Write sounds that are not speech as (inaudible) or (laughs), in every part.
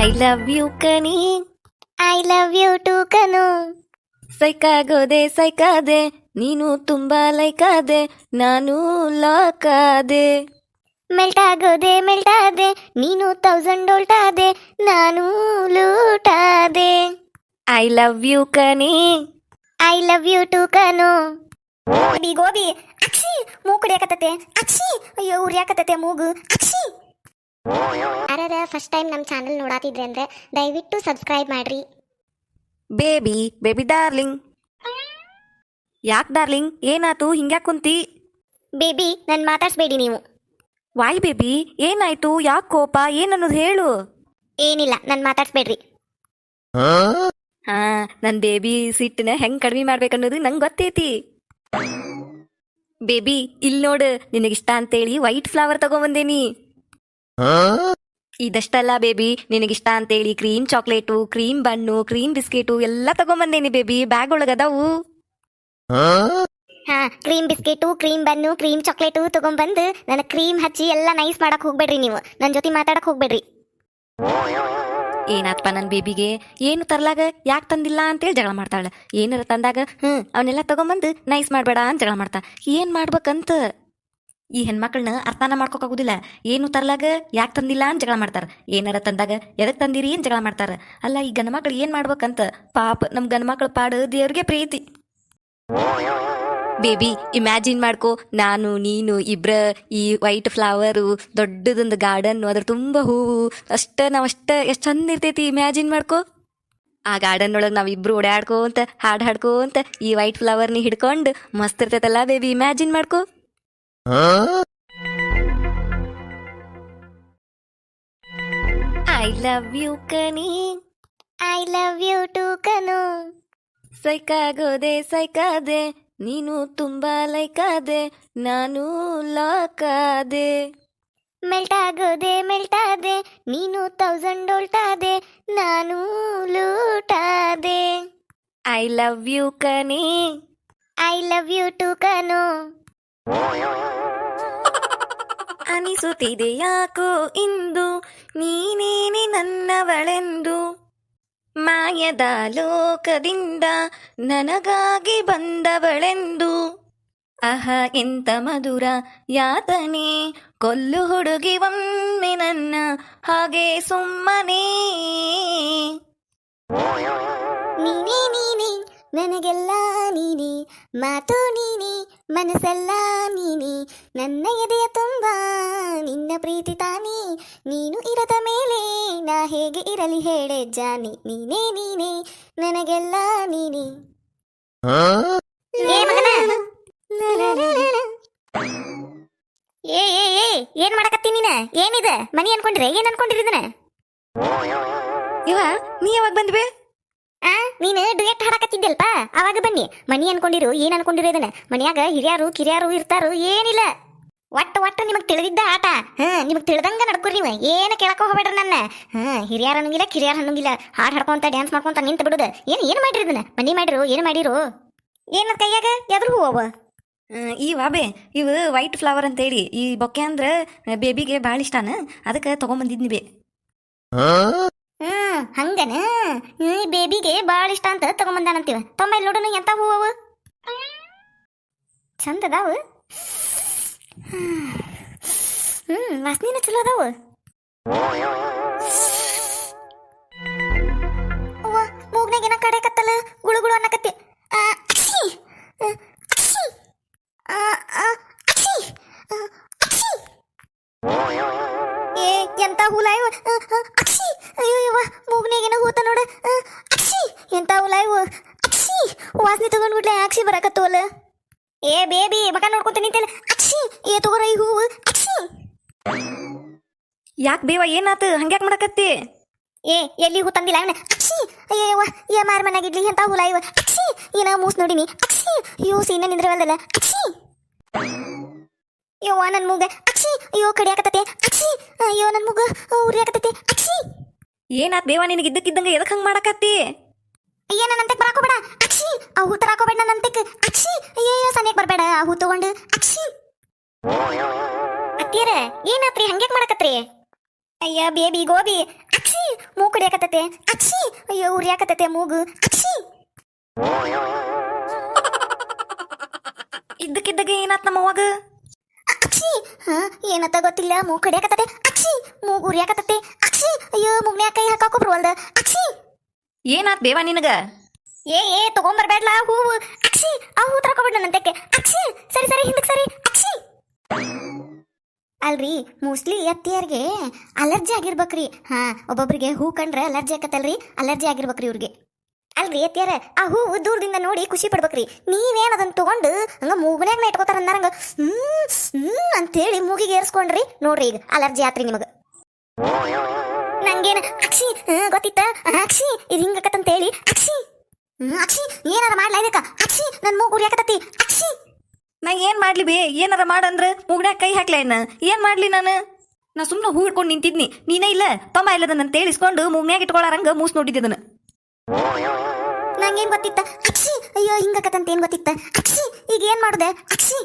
I love you ಕನಿ I love you too ಕನು ಸೈಕಾಗೋದೆ ಸೈಕಾದೆ ನೀನು ತುಂಬಾ ಲೈಕಾದೆ ನಾನು ಲಾಕಾದೆ ಮೆಲ್ಟ್ ಆಗೋದೆ ಮೆಲ್ಟ್ ಆದೆ ನೀನು ತೌಸಂಡ್ ಓಲ್ಟಾದೆ ನಾನು ಲೂಟಾದೆ ಐ ಲವ್ ಯು ಕನಿ ಐ ಲವ್ ಯು ಟು ಕನು ಗೋಬಿ ಗೋಬಿ ಅಕ್ಷಿ ಮೂಗು ಕುಡಿಯಾಕತ್ತತೆ ಅಕ್ಷಿ ಅಯ್ಯೋ ಉರಿಯಾಕತ್ತತೆ ಮೂಗು ಅಕ್ಷಿ ಯಾರ ಫಸ್ಟ್ ಟೈಮ್ ನಮ್ಮ ಚಾನಲ್ ನೋಡಾತಿದ್ರೆ ಅಂದ್ರೆ ದಯವಿಟ್ಟು ಸಬ್ಸ್ಕ್ರೈಬ್ ಮಾಡ್ರಿ. ಬೇಬಿ ಬೇಬಿ ಡಾರ್ಲಿಂಗ್ ಯಾಕ್ ಡಾರ್ಲಿಂಗ್ ಏನಾತು ಹಿಂಗ್ಯಾಕ್ ಕುಂತಿ? ಬೇಬಿ ನನ್ ಮಾತಾಡ್ಸ್ಬೇಡಿ ನೀವು. ವಾಯ್ ಬೇಬಿ ಏನಾಯ್ತು? ಯಾಕ್ ಕೋಪ? ಏನನ್ನೋದು ಹೇಳು. ಏನಿಲ್ಲ ನಾನು ಮಾತಾಡ್ಸ್ಬೇಡ್ರಿ. ಹಾ ನನ್ನ ಬೇಬಿ ಸಿಟ್ಟನ ಹೆಂಗ್ ಕಡಿಮೆ ಮಾಡ್ಬೇಕನ್ನೋದು ನಂಗೆ ಗೊತ್ತೈತಿ. ಬೇಬಿ ಇಲ್ಲಿ ನೋಡು ನಿನಗಿಷ್ಟ ಅಂತೇಳಿ ವೈಟ್ ಫ್ಲವರ್ ತಗೊಂಬಂದೇನಿ ಇದಷ್ಟಲ್ಲ ಬೇಬಿ ನಿನಗಿಷ್ಟ ಅಂತೇಳಿ cream chocolate cream bun cream biscuit ಎಲ್ಲ ತಗೊಂಬಂದೇನಿ ಬೇಬಿ ಬ್ಯಾಗ್ ಒಳಗದಾವು ಹಾ cream biscuit cream bun cream chocolate ತಗೊಂಡ್ಬಂದು ನನ್ನ ಕ್ರೀಮ್ ಹಚ್ಚಿ ಎಲ್ಲ ನೈಸ್ ಮಾಡಕ್ ಹೋಗ್ಬೇಡ್ರಿ ನೀವು. ನನ್ನ ಜೊತೆ ಮಾತಾಡಕ್ ಹೋಗ್ಬೇಡ್ರಿ. ಏನಾತ್ಪ ನನ್ನ ಬೇಬಿಗೆ? ಏನು ತರ್ಲಾಗ? ಯಾಕೆ ತಂದಿಲ್ಲ ಅಂತೇಳಿ ಜಗಳ ಮಾಡ್ತಾಳೆ. ಏನಾರ ತಂದಾಗ ಹ್ಞೂ ಅವನ್ನೆಲ್ಲ ತಗೊಂಬಂದು ನೈಸ್ ಮಾಡಬೇಡ ಅಂತ ಜಗಳ ಮಾಡ್ತಾ ಏನು ಮಾಡ್ಬೇಕಂತ? ಈ ಹೆಣ್ಮಕ್ಳನ್ನ ಅರ್ಥನ ಮಾಡ್ಕೋಕಾಗುದಿಲ್ಲ. ಏನು ತರ್ಲಾಗ? ಯಾಕೆ ತಂದಿಲ್ಲ ಅಂತ ಜಗಳ ಮಾಡ್ತಾರೆ. ಏನಾರ ತಂದಾಗ ಎದಕ್ಕೆ ತಂದಿರಿ ಅಂತ ಜಗಳ ಮಾಡ್ತಾರೆ. ಅಲ್ಲ, ಈ ಗಂಡ್ಮಕ್ಳು ಏನು ಮಾಡ್ಬೇಕಂತ? ಪಾಪ ನಮ್ಮ ಮಕ್ಳು ಪಾಡು ದೇವ್ರಿಗೆ ಪ್ರೀತಿ. ಬೇಬಿ, ಇಮ್ಯಾಜಿನ್ ಮಾಡ್ಕೋ. ನಾನು, ನೀನು, ಇಬ್ರ, ಈ ವೈಟ್ ಫ್ಲವರು, ದೊಡ್ಡದೊಂದು ಗಾರ್ಡನ್ನು, ಅದ್ರ ತುಂಬ ಹೂವು. ಅಷ್ಟ ನಾವು ಅಷ್ಟ ಎಷ್ಟು ಚಂದ ಇರ್ತೈತಿ, ಇಮ್ಯಾಜಿನ್ ಮಾಡ್ಕೊ. ಆ ಗಾರ್ಡನ್ ಒಳಗೆ ನಾವಿಬ್ರು ಓಡಾಡ್ಕೋಂತ ಹಾಡು ಹಾಡ್ಕೋಂತ ಈ ವೈಟ್ ಫ್ಲವರ್ನ ಹಿಡ್ಕೊಂಡು ಮಸ್ತ್ ಇರ್ತೈತಲ್ಲ ಬೇಬಿ, ಇಮ್ಯಾಜಿನ್ ಮಾಡ್ಕೋ. ಐ ಲವ್ ಯು ಕನಿ ಐ ಲವ್ ಯು ಟು ಕನು ಸೈಕಾಗೋದೆ ಸೈಕಾದೆ ನೀನು ತುಂಬಾ ಲೈಕಾದೆ ನಾನು ಲಾಕಾದೆ ಮೆಲ್ಟ್ ಆಗೋದೆ ಮೆಲ್ಟ್ ಆದೆ. ನೀನು ತೌಸಂಡ್ ಓಲ್ಟಾದೆ ನಾನು ಲೂಟಾದೆ ಐ ಲವ್ ಯು ಕನಿ ಐ ಲವ್ ಯು ಟು ಕನು ಅನಿಸುತ್ತಿದೆ ಯಾಕೋ ಇಂದು? ನೀನೇನೆ ನನ್ನವಳೆಂದು? ಮಾಯದ ಲೋಕದಿಂದ ನನಗಾಗಿ ಬಂದವಳೆಂದು? ಅಹ, ಎಂತ ಮಧುರ ಯಾತನೆ. ಕೊಲ್ಲು ಹುಡುಗಿ ಒಮ್ಮೆ ನನ್ನ ಹಾಗೆ ಸುಮ್ಮನೆ. ನೀನೇ ನೀನೇ ನನಗೆಲ್ಲ ನೀನೇ ಮಾತು ನೀನಿ ಮನಸ್ಸೆಲ್ಲ ನೀನೇ. ನನ್ನ ಎದೆಯ ತುಂಬ ನಿನ್ನ ಪ್ರೀತಿ ತಾನೇ. ನೀನು ಇರದ ಮೇಲೆ ನಾ ಹೇಗೆ ಇರಲಿ ಹೇಳೆ ಜಾನಿ. ನೀನೇ ನೀನೇ ನನಗೆಲ್ಲ ನೀನೇ. ಏ ಮಗನ! ಏ ಏ ಏ ಏನ್ ಮಾಡಕತ್ತೀನಿ ನೀನ? ಏನಿದೆ? ಮನಿ ಅನ್ಕೊಂಡ್ರೆ ಏನ್ ಅನ್ಕೊಂಡಿರಿದನ ಇವ ನೀ ಯಾವಾಗ ಬಂದ್ವಿ? ಆ ನೀನು ಡುಯೆಟ್ ಹಾಡಕತ್ತಿದ್ದಲ್ಪ ಅವಾಗ ಬನ್ನಿ. ಮನಿ ಅನ್ಕೊಂಡಿರು ಏನ್ ಅನ್ಕೊಂಡಿರು ಇದನ್ನ. ಮನ್ಯಾಗ ಹಿರಿಯರು ಕಿರಿಯರು ಇರ್ತಾರು ಏನಿಲ್ಲ. ಒಟ್ಟ ಒಟ್ಟ ನಿಮಗ್ ತಿಳಿದಿದ್ದ ಆಟ. ಹಾ ನಿಮಗ್ ತಿಳಿದಂಗ ನಡ್ಕೊರಿ ನೀವು. ಏನು ಕೇಳಕ್ ಹೋಗ್ಬೇಡ್ರಿ ನನ್ನ. ಹಾ ಹಿರಿಯರ್ ಅನ್ನಂಗಿಲ್ಲ ಕಿರಿಯರ್ ಅನ್ನಂಗಿಲ್ಲ ಹಾಡ್ ಹಾಡ್ಕೊಂತ ಡ್ಯಾನ್ಸ್ ಮಾಡ್ಕೊಂತ ನಿಂತ ಬಿಡುದ. ಏನ್ ಏನ್ ಮಾಡಿರಿ ಇದನ್ನ? ಮನಿ ಮಾಡಿರು ಏನ್ ಮಾಡಿರು? ಏನ ಕೈಯಾಗ? ಎದ್ರು ಹೂವ. ಈ ವಾಬೆ ಇವು ವೈಟ್ ಫ್ಲವರ್ ಅಂತೇಳಿ. ಈ ಬೊಕ್ಕೆ ಅಂದ್ರೆ ಬೇಬಿಗೆ ಭಾಳ ಇಷ್ಟಾನ. ಅದಕ್ಕೆ ತೊಗೊಂಬಂದಿದ್ನಿ ಬೇ. ಹ್ಮ್ ಹಂಗನ? ಈ ಬೇಬಿಗೆ ಬಾಳ ಇಷ್ಟ ಅಂತ ತಗೊಂಬಂದಾನಂತೀವ. ತಮ್ಮ ಇಲ್ಲಿ ನೋಡೋಣ ಎಂತ ಹೂವು ಚಂದ ಅದಾವು ಹ್ಮ್, ವಾಸನಿನ ಚಲೋ ಅದಾವು. ಮೂಗ್ನಾಗ ಏನ ಕಡೆಕತ್ತಲ್ಲ ಗುಳು ಗುಳು ಅನ್ನಕತ್ತಿ ಆ, ಅಕ್ಷಿ! ಆ, ಅಕ್ಷಿ! ಆ, ಆ, ಅಕ್ಷಿ! ಆ, ಅಕ್ಷಿ! ಏ ಎಂತ ಹುಲ ಇವ ಅಕ್ಷಿ! ಅಯ್ಯೋ ಇವ ಮೂಗ್ನಾಗೇನ ಹೂತ ನೋಡ. ಅಕ್ಷಿ! ಎಂತ ಹುಲ ಇವ ಅಕ್ಷಿ! ವಾಸನೆ ತಗೊಂಡ್ಬಿಡ್ಲೆ ಅಕ್ಷಿ ಬರಕತ್ತವಲ್ಲ ಏ ಬೇಬಿ ಮಗ ನೋಡ್ಕೊಂತ ನಿಂತೇನೆ ಅಕ್ಷಿ! ಏ ತಗೋರ ಈ ಹೂವು. ಅಕ್ಷಿ! ಯಾಕೆ ಬೇವ ಏನಾತು? ಹಂಗ್ಯಾಕ್ ಮಾಡಕತ್ತಿ? ಏ ಎಲ್ಲಿ ಹೂ ತಂದಿಲ್ಲ ಅವನ? ಅಕ್ಷಿ! ಅಯ್ಯವ್ವ ಏ ಮಾರ ಮನಾಗಿಡ್ಲಿ ಎಂತ ಹುಲ ಇವ ಅಕ್ಷಿ! ಏನ ಮೂಸ್ ನೋಡಿನಿ. ಅಕ್ಷಿ! ಅಯ್ಯೋ ಸೀನ ನಿಂದ್ರವಲ್ದಲ್ಲ. ಅಕ್ಷಿ! ಯವ್ವ ನನ್ ಮೂಗ. ಅಕ್ಷಿ! ಅಯ್ಯೋ ಕಡಿಯಾಕತ್ತತೆ ಅಕ್ಷಿ ಅಯ್ಯೋ ನನ್ ಮೂಗ ಉರಿಯಾಕತ್ತತೆ ಅಕ್ಷಿ ಏನಾತ್ ಬೇವಾ ನಿನಗೆ ಇದ್ದಕ್ಕಿದ್ದಂಗೆ ಎದಕ್ಕೆ ಹಂಗೆ ಮಾಡಕತ್ತಿ? ಅಯ್ಯ ನನ್ನಂತೆ ಬರಾಕೋಬೇಡ ಅಕ್ಷಿ ಆ ಹೂ ತರಾಕೋಬೇಡ ನನ್ನಂತಕ್ ಅಕ್ಷಿ ಅಯ್ಯೋ ಸನಿಯಕ್ ಬರಬೇಡ. ಆ ಹೂ ತಗೊಂಡು. ಅಕ್ಷಿ ಅತ್ತಿಯರ ಏನಾತ್ರಿ? ಹಂಗ್ಯಾಕ್ ಮಾಡಕತ್ರಿ? ಅಯ್ಯ ಬೇಬಿ ಗೋಬಿ. ಅಕ್ಷಿ ಮೂಗು ಕಡಿಯಾಕತ್ತತೆ ಅಕ್ಷಿ ಅಯ್ಯೋ ಉರಿಯಾಕತ್ತತೆ ಮೂಗು. ಅಕ್ಷಿ ಇದ್ದಕ್ಕಿದ್ದಾಗ ಏನಾತ್ ನಮ್ಮ ಅವಾಗ ಅಕ್ಷಿ. ಹಾ ಏನತ್ತ ಗೊತ್ತಿಲ್ಲ. ಮೂಗ್ ಕಡಿಯಾಕತ್ತತೆ ಅಕ್ಷಿ. ಮೂಗು ಉರಿಯಾಕತ್ತತೆ ಅಕ್ಷಿ. ಅಯ್ಯೋ ಮುಗ್ನ್ಯಾಗ ಕೈ ಹಾಕಾಕ ಬರುವಲ್ದ ಅಕ್ಷಿ. ಏನಾತ್ ಬೇವ ನಿನಗ? ಏ ಏ ತಗೊಂಬರ್ಬೇಡ್ಲ ಹೂವು ಅಕ್ಷಿ ಆ ಹೂ ತರ್ಕೊಬಿಡ್ ನನ್ನಂತಕ್ಕೆ ಅಕ್ಷಿ. ಸರಿ ಸರಿ ಹಿಂದಕ್ಕೆ ಸರಿ. ಅಕ್ಷಿ. ಅಲ್ರಿ ಮೋಸ್ಟ್ಲಿ ಅತ್ತಿಯರ್ಗೆ ಅಲರ್ಜಿ ಆಗಿರ್ಬೇಕ್ರಿ. ಹಾ ಒಬ್ಬೊಬ್ರಿಗೆ ಹೂ ಕಂಡ್ರೆ ಅಲರ್ಜಿ ಆಕತ್ತಲ್ರಿ. ಅಲರ್ಜಿ ಆಗಿರ್ಬೇಕ್ರಿ ಇವ್ರಿಗೆ. ಅಲ್ರಿ ಎತ್ತಿಯಾರ ಆ ಹೂವು ದೂರದಿಂದ ನೋಡಿ ಖುಷಿ ಪಡ್ಬೇಕ್ರಿ. ನೀವೇನು ಅದನ್ನ ತಗೊಂಡು ಹಂಗ ಮೂಗನ್ಯಾಗ ಇಟ್ಕೋತಾರ ಅಂದಾರಂಗ? ಹ್ಮ್ ಹ್ಮ್ ಅಂತೇಳಿ ಮೂಗಿಗೆ ಏರ್ಸ್ಕೊಂಡ್ರಿ. ನೋಡ್ರಿ ಈಗ ಅಲರ್ಜಿ ಆತ್ರಿ ನಿಮಗೆ. ನಂಗೇನ, ಅಕ್ಷಿ ಗೊತ್ತಿತ್ತ? ಅಕ್ಷಿ, ಇದು ಹಿಂಗಕತ್ತಂತ ಹೇಳಿ ಅಕ್ಷಿ ಅಕ್ಷಿ, ಏನಾರ ಮಾಡ್ಲಾ ಅಕ್ಷಿ ನನ್ನ ಮೂಗು ಉರಿಯಾಕತ್ತತಿ. ಅಕ್ಷಿ. ನಂಗೆ ಏನ್ ಮಾಡ್ಲಿ ಬೇ? ಏನಾರ ಮಾಡಂದ್ರ ಮೂಗನ್ಯಾಗ ಕೈ ಹಾಕ್ಲ ಏನ ಮಾಡ್ಲಿ ನಾನು? ನಾ ಸುಮ್ಮನೆ ಹೂ ಹಿಡ್ಕೊಂಡು ನಿಂತಿದ್ನಿ. ನೀನೇ ಇಲ್ಲ, ತಮ್ಮ ಇಲ್ಲದನ್ನ ತೇಳಿಸ್ಕೊಂಡು ಮೂಗ್ನ್ಯಾಗ ಇಟ್ಕೊಳಾರಂಗ ಮೂಸ್ ನೋಡಿದ್ದೆ ಅದನ್ನ. ನಂಗೇನ್ ಗೊತ್ತಿತ್ತ? ಅಕ್ಷಿ! ಅಯ್ಯೋ ಹಿಂಗಕತ್ತಂತ ಏನ್ ಗೊತ್ತಿತ್ತ? ಅಕ್ಷಿ! ಈಗ ಏನ್ ಮಾಡುದೆ? ಅಕ್ಷಿ!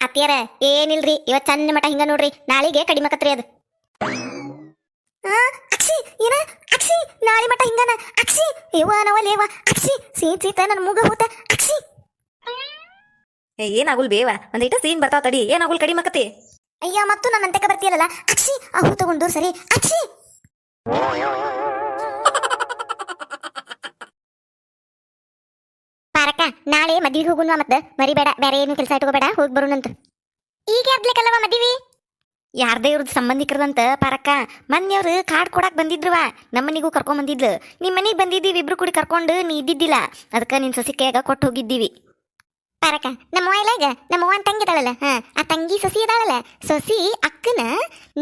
ಅತ್ತಿಯರ ಏನಿಲ್ರಿ? ಇವತ್ ಚಂದ ಮಟ ಹಿಂಗ ನೋಡ್ರಿ. ನಾಳಿಗೆ ಕಡಿಮೆ ಕತ್ರಿ ಅದು. ಅಕ್ಷಿ! ಏನ? ಅಕ್ಷಿ! ನಾಳೆ ಮಟ ಹಿಂಗನ? ಅಕ್ಷಿ! ಇವ ನವಲೇವ ಅಕ್ಷಿ! ಸೀತ್ ಸೀತ ನನ್ ಮೂಗ ಹೋತ. ಅಕ್ಷಿ! ಏನಾಗುಲ್ ಬೇವ? ಒಂದಿಟ ಸೀನ್ ಬರ್ತಾವ ತಡಿ. ಏನಾಗುಲ್ ಕಡಿಮೆ ಆಕತಿ ಅಯ್ಯ ಮತ್ತು ನನ್ನ ಅಂತೆಕ ಬರ್ತೀಯಲ್ಲ ಅಕ್ಷಿ! ಆ ಹೂ ತಗೊಂಡು ಸರಿ. ಅಕ್ಷಿ! ನಾಳೆ ಮದ್ವಿಗೆ ಮತ್ತೆ? ಮತ್ತ ಮರಿಬೇಡ ಬೇರೆ ಏನು ಕೆಲಸ ಇಟ್ಕೋಬೇಡ ಹೋಗಿ ಬರೋಣಂತ ಈಗ ಅದ್ಲಿಕ್ಕಲ್ಲವ ಮದ್ವಿ? ಯಾರ್ದೇ ಇವ್ರದ್ದು ಸಂಬಂಧಿಕರದಂತ ಪಾರಕ್ಕ ಮನೆಯವ್ರು ಕಾರ್ಡ್ ಕೊಡಾಕ್ ನಮ್ಮ ನಮ್ಮನಿಗೂ ಕರ್ಕೊಂಡ್ ಬಂದಿದ್ಲು. ನಿಮ್ಮ ಮನೆಗೆ ಬಂದಿದ್ದೀವಿ ಇಬ್ರು ಕೂಡಿ ಕರ್ಕೊಂಡು ನೀ ಇದ್ದಿದ್ದಿಲ್ಲ. ಅದಕ್ಕೆ ನಿನ್ ಸೊಸಿ ಕೈಯಾಗ ಕೊಟ್ಟು ಹೋಗಿದ್ದೀವಿ. ಪಾರಕ್ಕ ನಮ್ಮ ಅವ್ವ ನಮ್ಮ ಅವ್ವನ ತಂಗಿ ಇದಾಳಲ್ಲ ಹಾ ಆ ತಂಗಿ ಸಸಿ ಇದಾಳಲ್ಲ ಸೊಸಿ ಅಕ್ಕನ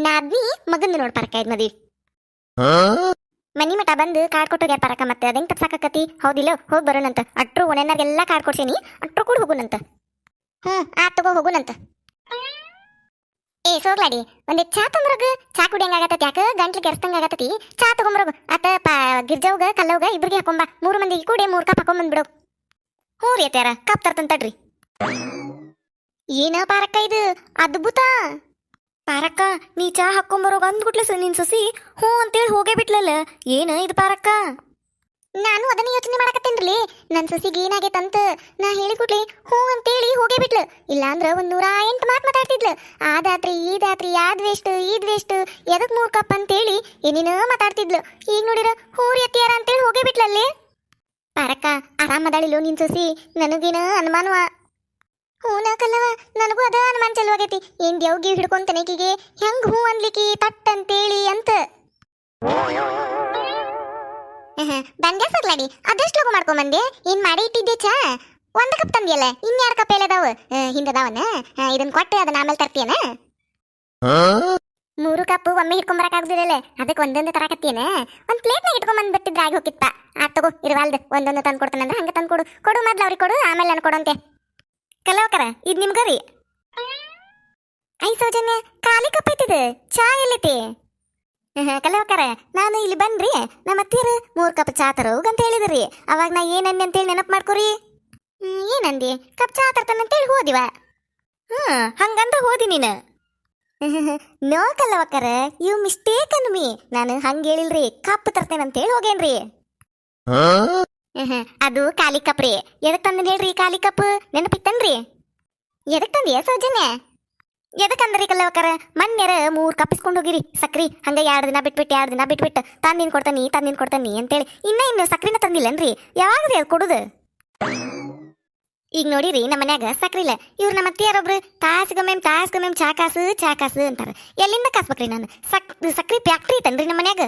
ನಾದ್ನಿ ಮಗಂದು ನೋಡ್ ಪಾರಕ್ಕ ಇದ್ ಮದ್ವಿ. ಮನಿ ಮಠ ಬಂದು ಕಾರ್ಡ್ ಕೊಟ್ಟೋಗ್ಯಾರ ಪರಕ ಮತ್ತೆ. ಅದಂಗ್ ತಪ್ಸಾಕತಿ ಹೌದಿಲ್ಲ, ಹೋಗಿ ಬರೋಣಂತ. ಅಟ್ರು ಒಣೆನಾಗೆಲ್ಲ ಕಾರ್ಡ್ ಕೊಡ್ಸೇನಿ. ಅಟ್ರು ಕೂಡ ಹೋಗುನಂತ ಹ್ಮ್ ಆತ್ ತಗೋ ಹೋಗುನಂತ ಏ, ಸೋಗ್ಲಾಡಿ, ಒಂದೇ ಚಾ ತೊಂಬರೋಗ ಚಾ ಕುಡಿಯಂಗ ಆಗತ್ತತಿ ಯಾಕ? ಗಂಟ್ಲು ಕೆರ್ಸ್ತಂಗ ಆಗತ್ತತಿ. ಚಾ ತಗೊಂಬ್ರಗ ಆತ ಪಾ, ಗಿರ್ಜವ್ಗ, ಕಲ್ಲವ್ಗ ಇಬ್ರಿಗೆ ಹಾಕೊಂಬ. ಮೂರು ಮಂದಿಗೆ ಕೂಡಿ ಮೂರು ಕಪ್ ಹಾಕೊಂಡ್ ಬಂದ್ಬಿಡು ಹ್ಞೂ ರೀ ಅತ್ಯಾರ ಕಪ್ ತರ್ತಂತಡ್ರಿ. ಏನ ಪಾರಕ್ಕ ಇದು, ಅದ್ಭುತ. ಪಾರಕ್ಕ, ನೀ ಚಾ ಹಾಕೊಂಬರೋಗ ಅಂದ್ಬಿಟ್ಲೆ ಸ ನಿನ್ ಸೊಸಿ? ಹ್ಞೂ ಅಂತೇಳಿ ಹೋಗೇ ಬಿಟ್ಲಲ್ಲ. ಏನ ಇದು ಪಾರಕ್ಕ? ನಾನು ಅದನ್ನ ಯೋಚನೆ ಮಾಡಕತ್ತೇನ್ರಿ. ನನ್ನ ಸೊಸಿಗೆ ಏನಾಗೈತಂತ ನಾ ಹೇಳಿಕೊಡ್ಲಿ ಹ್ಞೂ ಅಂತೇಳಿ ಹೋಗೇ ಬಿಟ್ಲು. ಇಲ್ಲಾಂದ್ರ ಒಂದ್ ನೂರ ಎಂಟು ಮಾತು ಮಾತಾಡ್ತಿದ್ಲು. ಆದಾತ್ರಿ ಈದಾತ್ರಿ ಯಾದ್ ವೇಸ್ಟ್ ಈದ್ ವೇಸ್ಟ್ ಎದಕ್ ಮೂರ್ ಕಪ್ ಅಂತೇಳಿ ಏನೇನೋ ಮಾತಾಡ್ತಿದ್ಲು. ಈಗ ನೋಡಿರ ಹೂರಿ ಎತ್ತಿಯಾರ ಅಂತೇಳಿ ಹೋಗೇ ಬಿಟ್ಲಲ್ಲಿ. ಪಾರಕ್ಕ, ಆರಾಮದಾಳಿಲು ನಿನ್ ಸೊಸಿ? ನನಗೇನ ಅನುಮಾನವ ಹೂನ ಕಲ್ಲವ ನನಗೂ ಅದ ಅನುಮಾನ ಚಲೋ ಆಗೈತಿ. ಏನ್ ದೇವ್ಗಿ ಹಿಡ್ಕೊಂತನೇಕಿಗೆ ಹೆಂಗ್ ಹೂ ಅನ್ಲಿಕ್ಕಿ ತಟ್ ಅಂತೇಳಿ ಅಂತ ಬಂದೆ ಸರ್ಲಾಡಿ ಅದೆಷ್ಟು ಲಗು ಮಾಡ್ಕೊಂಬಂದೆ? ಏನ್ ಮಾಡಿ ಇಟ್ಟಿದ್ದೆ ಚಾ? ಒಂದ್ ಕಪ್ ತಂದಿಯಲ್ಲ ಇನ್ಯಾರ ಕಪ್ ಎಲ್ಲದಾವ ಹಿಂದದಾವನ? ಇದನ್ನ ಕೊಟ್ಟು ಅದನ್ನ ಆಮೇಲೆ ತರ್ತೀಯನ? ಮೂರು ಕಪ್ ಒಮ್ಮೆ ಹಿಡ್ಕೊಂಬರಕ್ ಆಗುದಿಲ್ಲ ಅದಕ್ಕೆ ಒಂದೊಂದು ತರಾಕತ್ತೀಯನ? ಒಂದ್ ಪ್ಲೇಟ್ನಾಗ ಇಟ್ಕೊಂಬಂದ್ ಬಿಟ್ಟಿದ್ರೆ ಆಗಿ ಹೋಗಿತ್ತ ಆ ತಗೋ ಇರುವಲ್ದು ಒಂದೊಂದು ತಂದು ಕೊಡ್ತಾನಂದ್ರೆ ಹಂಗ ತಂದು ಕೊಡು ಕೊಡು ಮೊದ್ಲು ಅವ್ರಿಗೆ ಕೊಡು ಆಮೇಲೆ ನಾನು ಕೊಡಂತೆ. ಕಲವಕರ ಇದು ನಿಮ್ಗ ರೀ ಐ ಸೌಜನ್ಯ ಖಾಲಿ ಕಪ್ ಐತಿದು ಚಾ ಎಲ್ಲೈತಿ? ಕಲಾವಕರ ನಾನು ಇಲ್ಲಿ ಬನ್ರಿ, ನಮ್ಮ ಅತ್ತಿಯರು ಮೂರ್ ಕಪ್ ಚಾ ತರೋಗ್ ಅಂತ ಹೇಳಿದ್ರಿ, ಅವಾಗ ನಾ ಏನಂದೆ ಅಂತೇಳಿ ನೆನಪು ಮಾಡ್ಕೊರಿ. ಏನಂದಿ ಕಪ್ ಚಾ ತರ್ತಾನ ಅಂತ ಹೇಳಿ ಹೋದಿವ. ಹ್ಮ್ ಹಂಗಂತ ಹೋದಿ ನೀನು. (laughs) ನೋ ಕಲ್ಲವಕ್ಕರ ಯು ಮಿಸ್ಟೇಕ್ ಅನ್ಮಿ ನಾನು ಹಂಗ ಹೇಳಿಲ್ರಿ, ಕಪ್ ತರ್ತೇನೆ ಅಂತ ಹೇಳಿ ಹೋಗೇನ್ರಿ ಅದು ಖಾಲಿ ಕಪ್ ರೀ ಎದಕ್ ತಂದ ಹೇಳ್ರಿ ಖಾಲಿ ಕಪ್ ನೆನಪಿತ್ತನ್ರಿ ಎದಕ್ ತಂದಿಯ ಸೌಜನ್ಯ? ಎದಕ್ಕಂದ್ರಿ ಕಲ್ಲವಕರ ಮನ್ಯರ ಮೂರ್ ಇಸ್ಕೊಂಡು ಹೋಗಿರಿ. ಸಕ್ರಿ, ಹಂಗ ಎರಡು ದಿನ ಬಿಟ್ಬಿಟ್ಟು ಎರಡು ದಿನ ಬಿಟ್ಬಿಟ್ಟು? ತಂದಿನ್ ಕೊಡ್ತಾನಿ ತಂದಿನ್ ಕೊಡ್ತಾನಿ ಅಂತೇಳಿ. ಇನ್ನ ಇನ್ನು ಸಕ್ರಿನ ತಂದಿಲ್ಲನ್ರಿ. ಯಾವಾಗ್ರಿ ಅದು ಕೊಡುದು? ಈಗ ನೋಡಿರಿ, ನಮ್ಮ ಮನ್ಯಾಗ ಸಕ್ರಿ ಇಲ್ಲ. ಇವ್ರು ನಮ್ಮ ಅತ್ತಿಯಾರೊಬ್ರು ತಾಸ್ಗೊಮ್ಮೆ ತಾಸ್ಗೊಮ್ಮೆ ಚಾ ಕಾಸು ಚಾ ಕಾಸು ಅಂತಾರ. ಎಲ್ಲಿಂದ ಕಾಸ್ಬೇಕ್ರಿ ನಾನು? ಸಕ್, ಸಕ್ರಿ ಫ್ಯಾಕ್ಟ್ರಿ ಐತನ್ರಿ ನಮ್ಮ ಮನ್ಯಾಗ?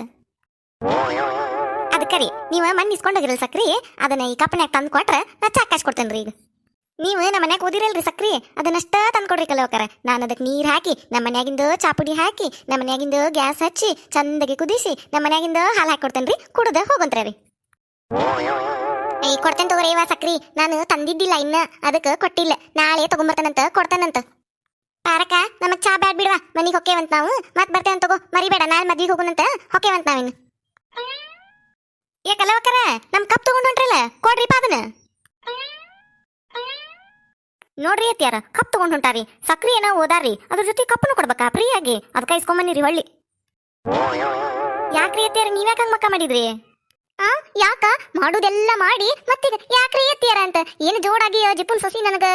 ಅದಕ್ಕೆ ರೀ ನೀವು ಮಣ್ಣು ಇಸ್ಕೊಂಡೋಗಿರಲ್ಲ ಸಕ್ರಿ, ಅದನ್ನ ಈ ಕಪ್ಪನ್ಯಾಗ ತಂದು ಕೊಟ್ರೆ ನಾ ಚಾ ಕೊಡ್ತೇನೆ ರೀ ಈಗ. ನೀವು ನಮ್ಮ ಮನ್ಯಾಗ ಓದಿರಲ್ರಿ ಸಕ್ರಿ ಅದನ್ನಷ್ಟ ತಂದು ಕೊಡ್ರಿ ಕಲವಕರ ನಾನು ಅದಕ್ಕೆ ನೀರು ಹಾಕಿ ನಮ್ಮ ಮನ್ಯಾಗಿಂದ ಚಾಪುಡಿ ಹಾಕಿ ನಮ್ಮ ಮನ್ಯಾಗಿಂದ ಗ್ಯಾಸ್ ಹಚ್ಚಿ, ಚಂದಗೆ ಕುದಿಸಿ ನಮ್ಮ ಮನ್ಯಾಗಿಂದ ಹಾಲು ಹಾಕಿ ಕೊಡ್ತೇನೆ ಕುಡ್ದ ಹೋಗಂತ್ರಿ ರೀ. ಏಯ್, ಕೊಡ್ತೇನೆ ತಗೋರಿ ಇವ ಸಕ್ರಿ, ನಾನು ತಂದಿದ್ದಿಲ್ಲ ಇನ್ನ, ಅದಕ್ಕೆ ಕೊಟ್ಟಿಲ್ಲ, ನಾಳೆ ತಗೊಂಬರ್ತಾನಂತ ಕೊಡ್ತಾನಂತ. ಪಾರಕ, ನಮಗ್ ಚಾ ಬ್ಯಾಡ್ ಬಿಡ್ವಾ, ಮನಿಗೆ ಹೊಕ್ಕೇವಂತ ನಾವು ಮತ್ತೆ ಬರ್ತೇವಂತ ತಗೋ, ಮರಿಬೇಡ, ನಾಳೆ ಮದ್ವಿಗೆ ಹೋಗುನಂತ ಹೊಕ್ಕೇವಂತ ನಾವಿನ್ನು. ಏ ಕಲವಕರ ನಮ್ ಕಪ್ ತಗೊಂಡ್ ಹೊಂಟ್ರಲ್ಲ, ಕೊಡ್ರಿ ಅದನ್ನ. ನೋಡ್ರಿ ಅತ್ಯಾರ ಕಪ್ ತಗೊಂಡ್ ಹೊಂಟಾರಿ, ಸಕ್ರಿ ಏನೋ ಓದಾರಿ ಅದ್ರ ಜೊತೆ ಕಪ್ಪನು ಕೊಡ್ಬೇಕಾ? ಫ್ರೀಯಾಗಿ ಅದಕ್ಕೆ ಇಸ್ಕೊಂಬನ್ನಿರಿ ಹೊಳ್ಳಿ. ಯಾಕ್ರಿ ಎತ್ತಿಯಾರ ನೀವ್ಯಾಕ ಮಕ್ಕ ಮಾಡಿದ್ರಿ? ಆ, ಯಾಕ? ಮಾಡುದೆಲ್ಲ ಮಾಡಿ, ಮತ್ತೀಗ ಯಾಕ್ರಿ ಎತ್ತಿಯಾರ ಅಂತ? ಏನು ಜೋಡಾಗಿ ಜಿಪ್ಪುನ್ ಸೊಸಿ ನನಗ?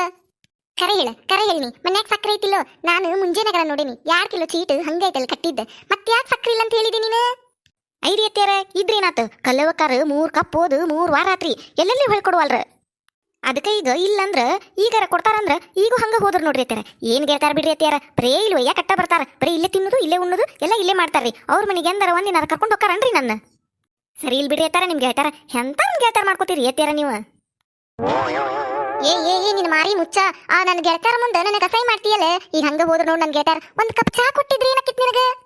ಕರೆ ಹೇಳ, ಕರೆ ಹೇಳಿ ಮನ್ಯಾಗ ಸಕ್ರಿ ಐತಿಲ್ಲೋ? ನಾನು ಮುಂಜಾನೆಗಳ ನೋಡಿನಿ. ಯಾರ್ ಕಿಲೋ ಚೀಟ್ ಹಂಗೈತಲ್ಲ ಕಟ್ಟಿದ್ದೆ? ಮತ್ತೆ ಯಾಕೆ ಸಕ್ರಿ ಇಲ್ಲ ಅಂತ ಹೇಳಿದಿ ನೀನು? ಐರಿ ಎತ್ತಿಯಾರ? ಇದ್ರೇನಾತು ಕಲ್ಲವಕ್ಕಾರ ಮೂರು ಕಪ್ ಓದು ಮೂರು ವಾರ ಆತ್ರಿ. ಎಲ್ಲೆಲ್ಲಿ ಹೊಳ್ಕೊಡುವಲ್ರ? ಅದಕ್ಕೆ ಈಗ ಇಲ್ಲಂದ್ರ ಈಗಾರ ಕೊಡ್ತಾರಂದ್ರ ಈಗ ಹಂಗ ಹೋದ್ರ ನೋಡ್ರಿ ಅತ್ಯಾರ ಏನ್ ಗೆಳ್ತಾರ ಬಿಡ್ರಿ ಅತ್ಯಾರ ಬರೇ ಇಲ್ವ, ಯಾಕೆ ಕಟ್ಟ ಬರ್ತಾರ? ಬರೀ ಇಲ್ಲೇ ತಿನ್ನೋದು, ಇಲ್ಲೇ ಉಣ್ಣೋದು, ಎಲ್ಲ ಇಲ್ಲೇ ಮಾಡ್ತಾರ್ರಿ. ಅವ್ರ ಮನೆಗೆ ಎಂದಾರ ಒಂದಿನ ಕರ್ಕೊಂಡು ಹೋಗ್ತಾರನ್ರಿ ನನ್ನ? ಸರಿ ಇಲ್ಲಿ ಬಿಡ್ರಿ ಅತ್ತಾರ ನಿಮ್ಗೆ ಹೇಳ್ತಾರ. ಎಂತ ನಿಮ್ಗೆ ಹೇಳ್ತಾರ ಮಾಡ್ಕೋತೀರಿ ಎತ್ಯಾರ ನೀವು? ಏ ಏ ಏ, ನಿನ್ ಮಾರಿ ಮುಚ್ಚ. ಆ, ನನ್ ಗೆಳತಾರ ಮುಂದೆ ನನಗೆ ಅಸಹ್ಯ ಮಾಡ್ತೀಯಲ್ಲ? ಈಗ ಹಂಗ ಹೋದ್ರ ನೋಡ್ ನನ್ನ ಗೆಳತಾರ. ಒಂದ್ ಕಪ್ ಚಾ ಕೊಟ್ಟಿದ್ರಿ ಏನಕ್ಕಿತ್ ನಿನಗ?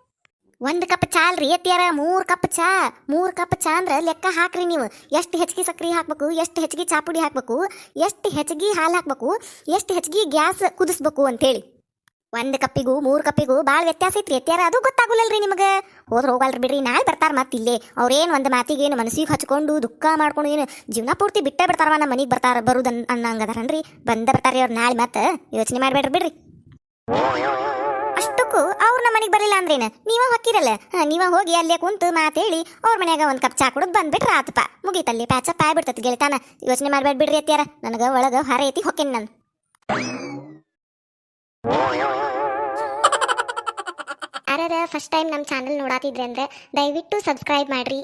ಒಂದ್ ಕಪ್ ಚಾ ಅಲ್ರಿ ಎತ್ತಿಯಾರ? ಮೂರು ಕಪ್ ಚಾ, ಮೂರು ಕಪ್ ಚಾ ಅಂದ್ರ ಲೆಕ್ಕ ಹಾಕ್ರಿ ನೀವು. ಎಷ್ಟು ಹೆಚ್ಚಿಗೆ ಸಕ್ಕರೆ ಹಾಕ್ಬೇಕು, ಎಷ್ಟು ಹೆಚ್ಚಿಗೆ ಚಾ ಪುಡಿ ಹಾಕ್ಬೇಕು, ಎಷ್ಟು ಹೆಚ್ಚಿಗೆ ಹಾಲು ಹಾಕ್ಬೇಕು, ಎಷ್ಟು ಹೆಚ್ಚಿಗೆ ಗ್ಯಾಸ್ ಕುದಿಸ್ಬೇಕು ಅಂತೇಳಿ ಒಂದು ಕಪ್ಪಿಗೂ, ಮೂರು ಕಪ್ಪಿಗೂ ಭಾಳ ವ್ಯತ್ಯಾಸ ಐತ್ರಿ. ಎತ್ಯಾರ ಅದು ಗೊತ್ತಾಗುಲ್ಲಲ್ರಿ ನಿಮಗೆ. ಹೋದ್ರೆ ಹೋಗಲ್ರಿ ಬಿಡ್ರಿ, ನಾಳೆ ಬರ್ತಾರೆ ಮತ್ತೆ ಇಲ್ಲೇ. ಅವ್ರೇನು ಒಂದು ಮಾತಿಗೆ ಏನು ಮನಸ್ಸಿಗೆ ಹಚ್ಕೊಂಡು ದುಃಖ ಮಾಡ್ಕೊಂಡು ಏನು ಜೀವನ ಪೂರ್ತಿ ಬಿಟ್ಟೇ ಬಿಡ್ತಾರವ ನಮ್ಮ ಮನೆಗೆ ಬರ್ತಾರ ಬರುದನ್ ಅನ್ನಂಗದಾರನ್ರಿ ಬಂದ ಬರ್ತಾರ್ರಿ ಅವ್ರು ನಾಳೆ ಮತ್ತೆ ಯೋಚನೆ ಮಾಡಬೇಡ್ರಿ ಬಿಡ್ರಿ. ಮನೆಗೆ ಬರಲಿಲ್ಲ ಅಂದ್ರೇನು? ನೀವ ಹಾಕಿರಲ್ಲ ನೀವ ಹೋಗಿ ಅಲ್ಲೇ ಕುಂತು ಮಾತೇಳಿ, ಅವ್ರ ಮನ್ಯಾಗ ಒಂದು ಕಪ್ ಚಾ ಕುಡಿದು ಬಂದ್ಬಿಟ್ರೆ ಆತಪ್ಪ ಮುಗೀತಲ್ಲಿ ಪ್ಯಾಚಪ್ಪ ಆಗ್ಬಿಡ್ತತಿ ಗೆಳತಾನ. ಯೋಚನೆ ಮಾಡ್ಬೇಡ ಬಿಡ್ರಿ ಅತ್ಯಾರ ನನಗೆ ಒಳಗೆ ಹೊರ ಐತಿ, ಹೊಕ್ಕೇನ್ ನಾನು. ಅರರ ಫಸ್ಟ್ ಟೈಮ್ ನಮ್ಮ ಚಾನಲ್ ನೋಡಾತಿದ್ರೆ ಅಂದ್ರೆ ದಯವಿಟ್ಟು ಸಬ್ಸ್ಕ್ರೈಬ್ ಮಾಡ್ರಿ.